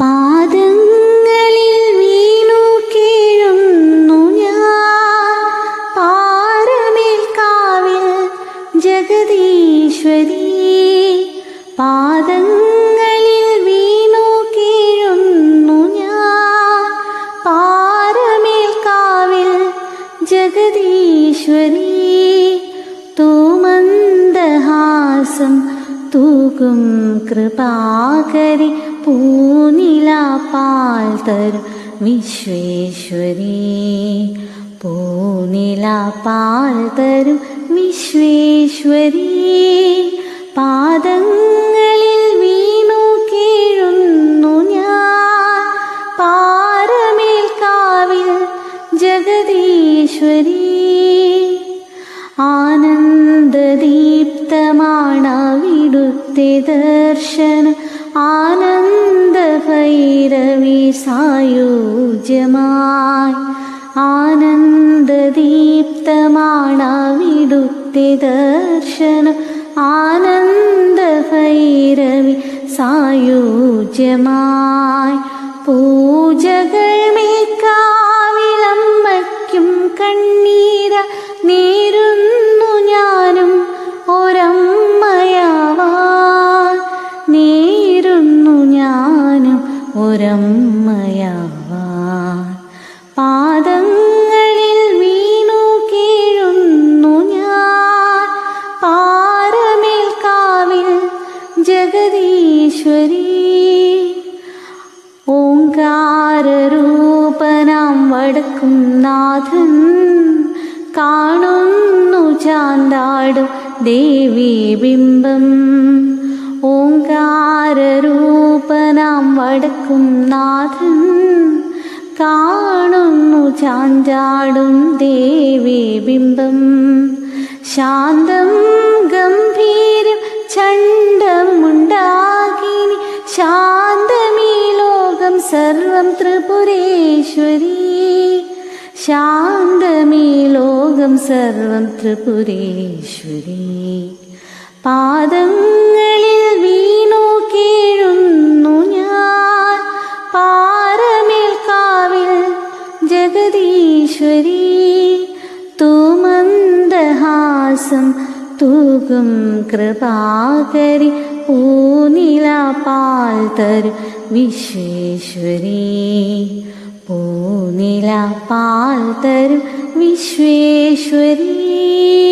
പാദങ്ങളിൽ വീണു കീഴുന്നു ഞാൻ. പാറമേൽക്കാവിൽ ജഗദീശ്വരി. പാദങ്ങളിൽ വീണു കീഴുന്നു ഞാൻ. പാറമേൽക്കാവിൽ ജഗദീശ്വരി. തൂമന്ദഹാസം തൂകും കൃപാകരി പൂനില പാൽ തരും വിശ്വേശ്വരി. പൂനില പാൽ തരും വിശ്വേശ്വരി. പാദങ്ങളിൽ വീണു കീഴുന്നു ഞാൻ. പാറമേൽക്കാവിൽ ജഗദീശ്വരി. ആനന്ദദീപ്തമാണവിടുത്തെ ദർശന ആനന്ദ ഭൈരവി സായുജ്യമായി ആനന്ദദീപ്തമാണവിടുത്തെ ദർശന ആനന്ദ ഭൈരവി സായുജ്യമായി പൂജകൾ മേക്കാവിലമ്മയ്ക്കും ഒരമ്മയാവാൻ. പാദങ്ങളിൽ വീണു കീഴുന്നു ഞാൻ. പാറമേൽക്കാവിൽ ജഗദീശ്വരി. ഓങ്കാരൂപനാം വടക്കും നാഥൻ കാണുന്നു ചാന്താടും ദേവീ ബിംബം. ഓങ്കാരൂപനാം വടക്കും നാഥൻ. കാണുന്നു ചാഞ്ചാടും ദേവി ബിംബം. ശാന്തം ഗംഭീരം ചണ്ടമുണ്ടാകി ശാന്തമീ ലോകം സർവം ത്രിപുരേശ്വരി. ശാന്തമീ ലോകം സർവം ത്രിപുരേശ്വരി. പാദങ്ങളിൽ ईश्वरी तु मन्दहासं तु कृपाकरि पूनिला विश्वेश्वरी। पूनिला विश्वेश्वरी।